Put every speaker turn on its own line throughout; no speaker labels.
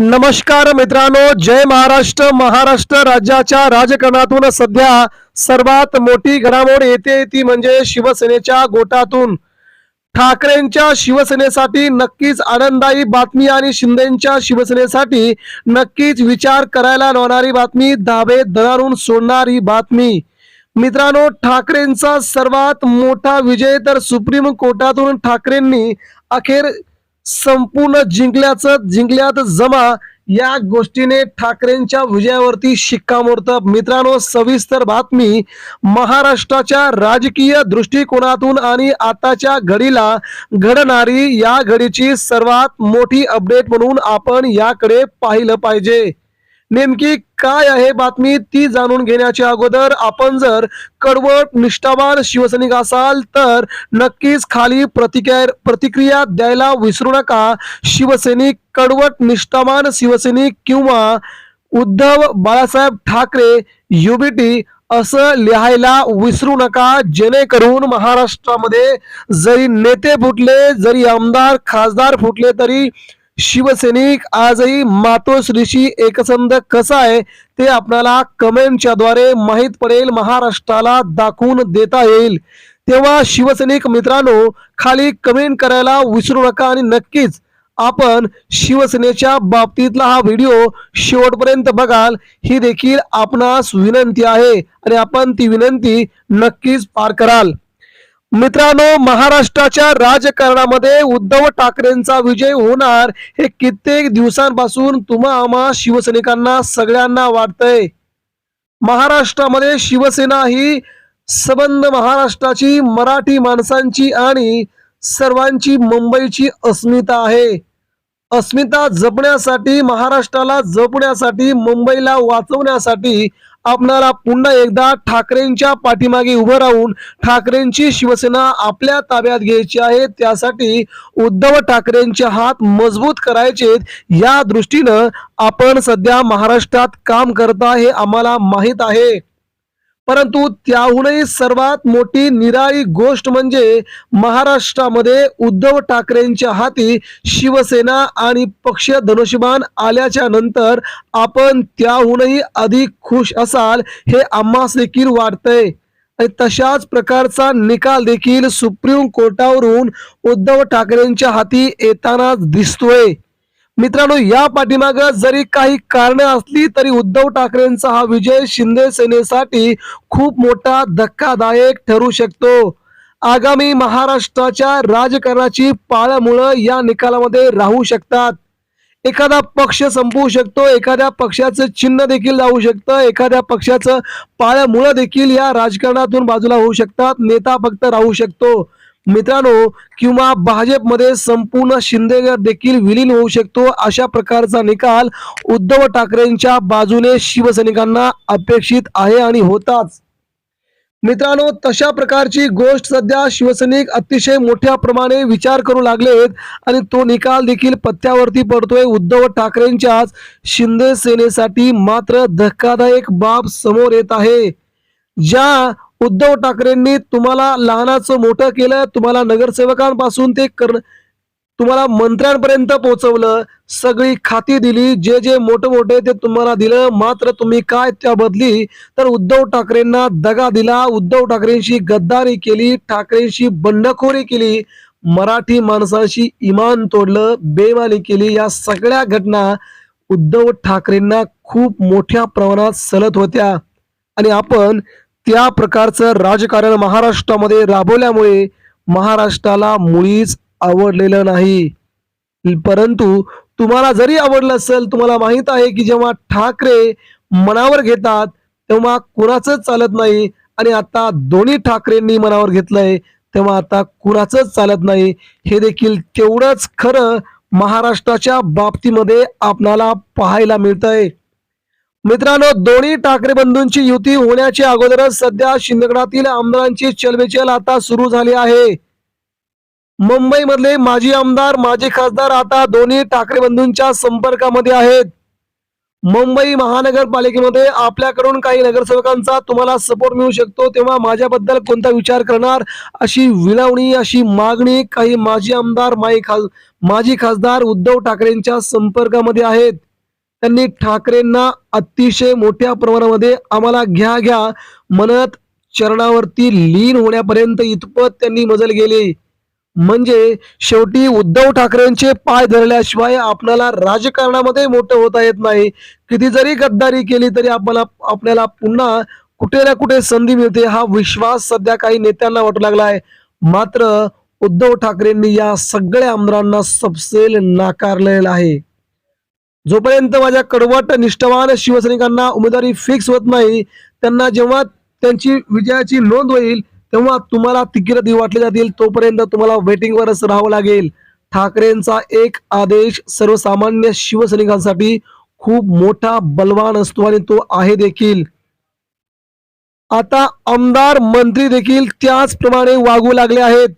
नमस्कार मित्रांनो जय महाराष्ट्र महाराष्ट्र राज्याच्या राजकारणातून सध्या सर्वात मोठी घडामोड येते ती म्हणजे शिवसेनेच्या गोटातून. ठाकरेंच्या शिवसेनेसाठी नक्कीच आनंददायी बातमी आणि शिंदेच्या शिवसेनेसाठी नक्कीच विचार करायला लावणारी बातमी धाबे दरारून सोडणारी बातमी. मित्रांनो ठाकरेंचा सर्वात मोठा विजय तर सुप्रीम कोर्टातून ठाकरेंनी अखेर संपूर्ण जिंकल्याचं जिंकल्यात जमा या गोष्टीने ठाकरेंच्या विजयावरती शिक्कामोर्तब मित्रांनो सविस्तर बातमी. महाराष्ट्राच्या राजकीय दृष्टिकोनातून आणि आताच्या घडीला घडणारी या घडीची सर्वात मोठी अपडेट म्हणून आपण याकडे पाहिलं पाहिजे. नेमकी काय आहे बातमी ती जाणून घेण्याच्या अगोदर आपण जर कडवट निष्ठावान शिवसैनिक असाल तर नक्कीच खाली प्रतिक्रिया प्रतिक्रिया द्यायला विसरू नका. शिवसैनिक कडवट निष्ठावान शिवसैनिक किंवा उद्धव बाळासाहेब ठाकरे युबीटी असं लिहायला विसरू नका. जेणेकरून महाराष्ट्रामध्ये जरी नेते फुटले जरी आमदार खासदार फुटले तरी शिवसैनिक आजही मातोश्रीशी एकसंध कसा आहे ते आपल्याला कमेंटच्या द्वारे माहीत पडेल महाराष्ट्राला दाखवून देता येईल. तेव्हा शिवसैनिक मित्रांनो खाली कमेंट करायला विसरू नका आणि नक्कीच आपण शिवसेनेच्या बाबतीतला हा व्हिडिओ शेवटपर्यंत बघाल. ही देखील आपणास विनंती आहे आणि आपण ती विनंती नक्कीच पार कराल. मित्रांनो महाराष्ट्राच्या राजकारणामध्ये उद्धव ठाकरेंचा विजय होणार हे कित्येक दिवसांपासून तुम्हा आम्हा शिवसैनिकांना सगळ्यांना वाटतंय. महाराष्ट्रामध्ये शिवसेना ही सबंध महाराष्ट्राची मराठी माणसांची आणि सर्वांची मुंबईची अस्मिता आहे. अस्मिता जपण्यासाठी महाराष्ट्राला जपण्यासाठी मुंबईला वाचवण्यासाठी आपणाला पुन्हा एकदा ठाकरेंच्या पाठीमागे उभं राहून ठाकरेंची शिवसेना आपल्या ताब्यात घ्यायची आहे त्यासाठी उद्धव ठाकरेंचे हात मजबूत करायचे या दृष्टीनं आपण सध्या महाराष्ट्रात काम करता हे आम्हाला माहीत आहे. परंतु त्याहूनही सर्वात मोठी निराळी गोष्ट म्हणजे महाराष्ट्रामध्ये उद्धव ठाकरेंच्या हाती शिवसेना आणि पक्ष धनुष्यबाण आल्याच्यानंतर आपण त्याहूनही अधिक खुश असाल हे आम्हास देखील वाटतंय. आणि तशाच प्रकारचा निकाल देखील सुप्रीम कोर्टावरून उद्धव ठाकरेंच्या हाती येताना दिसतोय. मित्रांनो या पाठीमागं जरी काही कारणं असली तरी उद्धव ठाकरेंचा हा विजय शिंदे सेनेसाठी खूप मोठा धक्कादायक ठरू शकतो. आगामी महाराष्ट्राच्या राजकारणाची पाळमुळं या निकालामध्ये राहू शकतात. एखादा पक्ष संपवू शकतो एखाद्या पक्षाचं चिन्ह देखील जाऊ शकतं एखाद्या पक्षाचं पाळमुळं देखील या राजकारणातून बाजूला होऊ शकतात नेता फक्त राहू शकतो. मित्रांनो किंवा भाजपमध्ये संपूर्ण शिंदे देखील विलीन होऊ शकतो अशा प्रकारचा निकाल उद्धव ठाकरेंच्या बाजूने शिवसैनिकांना अपेक्षित आहे आणि होताच. मित्रांनो तशा प्रकारची गोष्ट सध्या शिवसैनिक अतिशय मोठ्या प्रमाणे विचार करू लागलेत आणि तो निकाल देखील पत्त्यावरती पडतोय. उद्धव ठाकरेंच्याच शिंदे सेनेसाठी मात्र धक्कादायक बाब समोर येत आहे. ज्या उद्धव ठाकरेंनी तुम्हाला लहानाचं मोठं केलं तुम्हाला नगरसेवकांपासून ते कर तुम्हाला मंत्र्यांपर्यंत पोहोचवलं सगळी खाती दिली जे जे मोठे मोठे ते तुम्हाला दिलं मात्र तुम्ही काय त्या बदली? तर उद्धव ठाकरेंना दगा दिला उद्धव ठाकरेंशी गद्दारी केली ठाकरेंशी बंडखोरी केली मराठी माणसाशी इमान तोडलं बेमानी केली या सगळ्या घटना उद्धव ठाकरेंना खूप मोठ्या प्रमाणात सलत होत्या. आणि आपण त्या प्रकारचं राजकारण महाराष्ट्रामध्ये राबवल्यामुळे महाराष्ट्राला मुळीच आवडलेलं नाही. परंतु तुम्हाला जरी आवडलं असेल तुम्हाला माहीत आहे की जेव्हा ठाकरे मनावर घेतात तेव्हा कुणाचंच चालत नाही आणि आता दोन्ही ठाकरेंनी मनावर घेतलंय तेव्हा आता कुणाचंच चालत नाही. हे देखील तेवढंच खरं महाराष्ट्राच्या बाबतीमध्ये आपणाला पाहायला मिळतंय. मित्रांनो दोन्ही ठाकरे बंधूंची युती होण्याच्या अगोदरच सध्या शिंदगडातील आमदारांची चलबिचल आता सुरू झाली आहे. मुंबईमधले माजी आमदार माजी खासदार आता दोन्ही ठाकरे बंधूंच्या संपर्कामध्ये आहेत. मुंबई महानगरपालिकेमध्ये आपल्याकडून काही नगरसेवकांचा तुम्हाला सपोर्ट मिळू शकतो. तेव्हा माझ्याबद्दल कोणता विचार करणार? अशी विलावणी अशी मागणी काही माजी आमदार माई खास माजी खासदार उद्धव ठाकरेंच्या संपर्कामध्ये आहेत. त्यांनी ठाकरेंना अतिशय मोठ्या प्रमाणामध्ये आम्हाला घ्या घ्या म्हणत चरणावरती लीन होण्यापर्यंत इतपत त्यांनी मजल गेले. म्हणजे शेवटी उद्धव ठाकरेंचे पाय धरल्याशिवाय आपल्याला राजकारणामध्ये मोठं होता येत नाही. किती जरी गद्दारी केली तरी आपल्याला आपल्याला पुन्हा कुठे ना कुठे संधी मिळते हा विश्वास सध्या काही नेत्यांना वाटू लागलाय. मात्र उद्धव ठाकरेंनी या सगळ्या आमदारांना सबसेल नाकारलेला आहे. जोपर्यंत माझ्या कडवट निष्ठावान शिवसैनिकांना उमेदवारी फिक्स होत नाही त्यांना जेव्हा त्यांची विजयाची नोंद होईल तेव्हा तुम्हाला तिकीट वाटले जातील. तोपर्यंत तुम्हाला वेटिंगवरच राहावं लागेल. ठाकरेंचा एक आदेश सर्वसामान्य शिवसैनिकांसाठी खूप मोठा बलवान असतो आणि तो आहे देखील. आता आमदार मंत्री देखील त्याचप्रमाणे वागू लागले आहेत.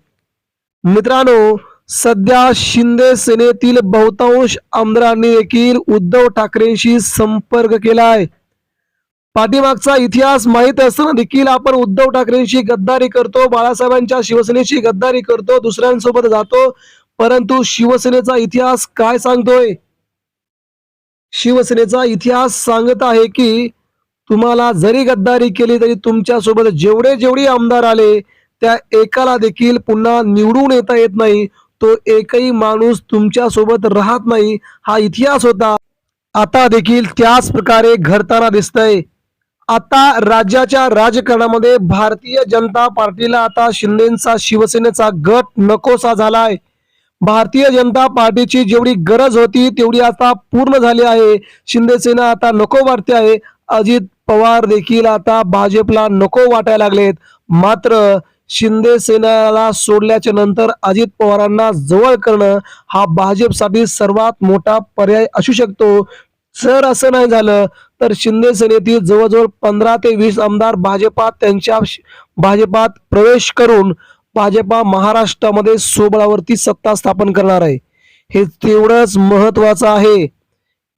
मित्रांनो सध्या शिंदे सेनेतील बहुतांश आमदारांनी देखील उद्धव ठाकरेंशी संपर्क केला आहे पाठीमागचा इतिहास माहीत असताना देखील आपण उद्धव ठाकरेंशी गद्दारी करतो बाळासाहेबांच्या शिवसेनेशी गद्दारी करतो दुसऱ्यांसोबत जातो. परंतु शिवसेनेचा इतिहास काय सांगतोय? शिवसेनेचा इतिहास सांगत आहे की तुम्हाला जरी गद्दारी केली तरी तुमच्यासोबत जेवढे जेवढे आमदार आले त्या एकाला देखील पुन्हा निवडून येता येत नाही. तो एकही माणूस तुमच्यासोबत राहत नाही हा इतिहास होता. आता देखील त्याच प्रकारे घडताना दिसतंय. आता राज्याच्या राजकारणामध्ये भारतीय जनता पार्टीला आता शिंदेचा शिवसेनेचा गट नकोसा झालाय. भारतीय जनता पार्टीची जेवढी गरज होती तेवढी आता पूर्ण झाली आहे. शिंदेसेना आता नको वाटते आहे. अजित पवार देखील आता भाजपला नको वाटायला लागलेत. मात्र शिंदे सेनेला सोडल्याच्या नंतर अजित पवारांना जवळ करणं हा भाजपसाठी सर्वात मोठा पर्याय असू शकतो. जर असं नाही झालं तर शिंदे सेनेतील जवळजवळ पंधरा ते वीस आमदार भाजपात त्यांच्या भाजपात प्रवेश करून भाजपा महाराष्ट्रामध्ये सोबळावरती सत्ता स्थापन करणार आहे. हे तेवढंच महत्वाचं आहे.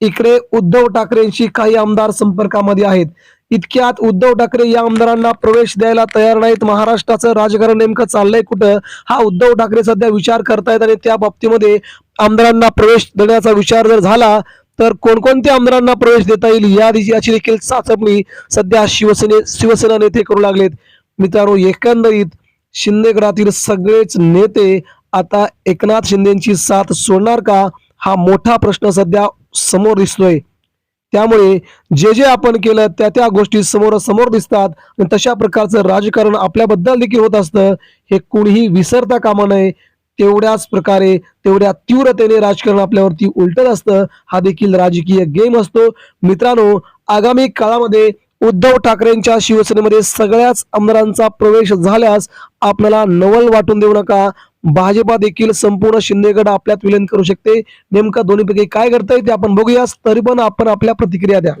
इकडे उद्धव ठाकरेंशी काही आमदार संपर्कामध्ये आहेत. इतक्यात उद्धव ठाकरे या आमदारांना प्रवेश द्यायला तयार नाहीत. महाराष्ट्राचं राजकारण नेमकं चाललंय कुठं? हा उद्धव ठाकरे सध्या विचार करतायत आणि त्या बाबतीमध्ये आमदारांना प्रवेश देण्याचा विचार जर झाला तर कोणकोणत्या आमदारांना प्रवेश देता येईल या याची देखील चाचपणी सध्या शिवसेने शिवसेना नेते करू लागलेत. मित्रांनो एकंदरीत शिंदेगडातील सगळेच नेते आता एकनाथ शिंदेची साथ सोडणार का? हा मोठा प्रश्न सध्या समोर दिसतोय. त्यामुळे जे जे आपण केलं त्या त्या गोष्टी समोर समोर दिसतात. आणि तशा प्रकारचं राजकारण आपल्याबद्दल देखील होत असतं. हे कोणीही विसरता कामा नये. तेवढ्याच प्रकारे तेवढ्या तीव्रतेने राजकारण आपल्यावरती उलटत असतं. हा देखील राजकीय गेम असतो. मित्रांनो आगामी काळामध्ये उद्धव ठाकरेंच्या शिवसेनेमध्ये सगळ्याच आमदारांचा प्रवेश झाल्यास आपल्याला नवल वाटून देऊ नका. भाजपा देखील संपूर्ण शिंदेगड आपल्यात विलीन करू शकते. नेमका दोन्हीपैकी काय करता ते आपण बघूया तरी पण आपण आपल्या प्रतिक्रिया द्या.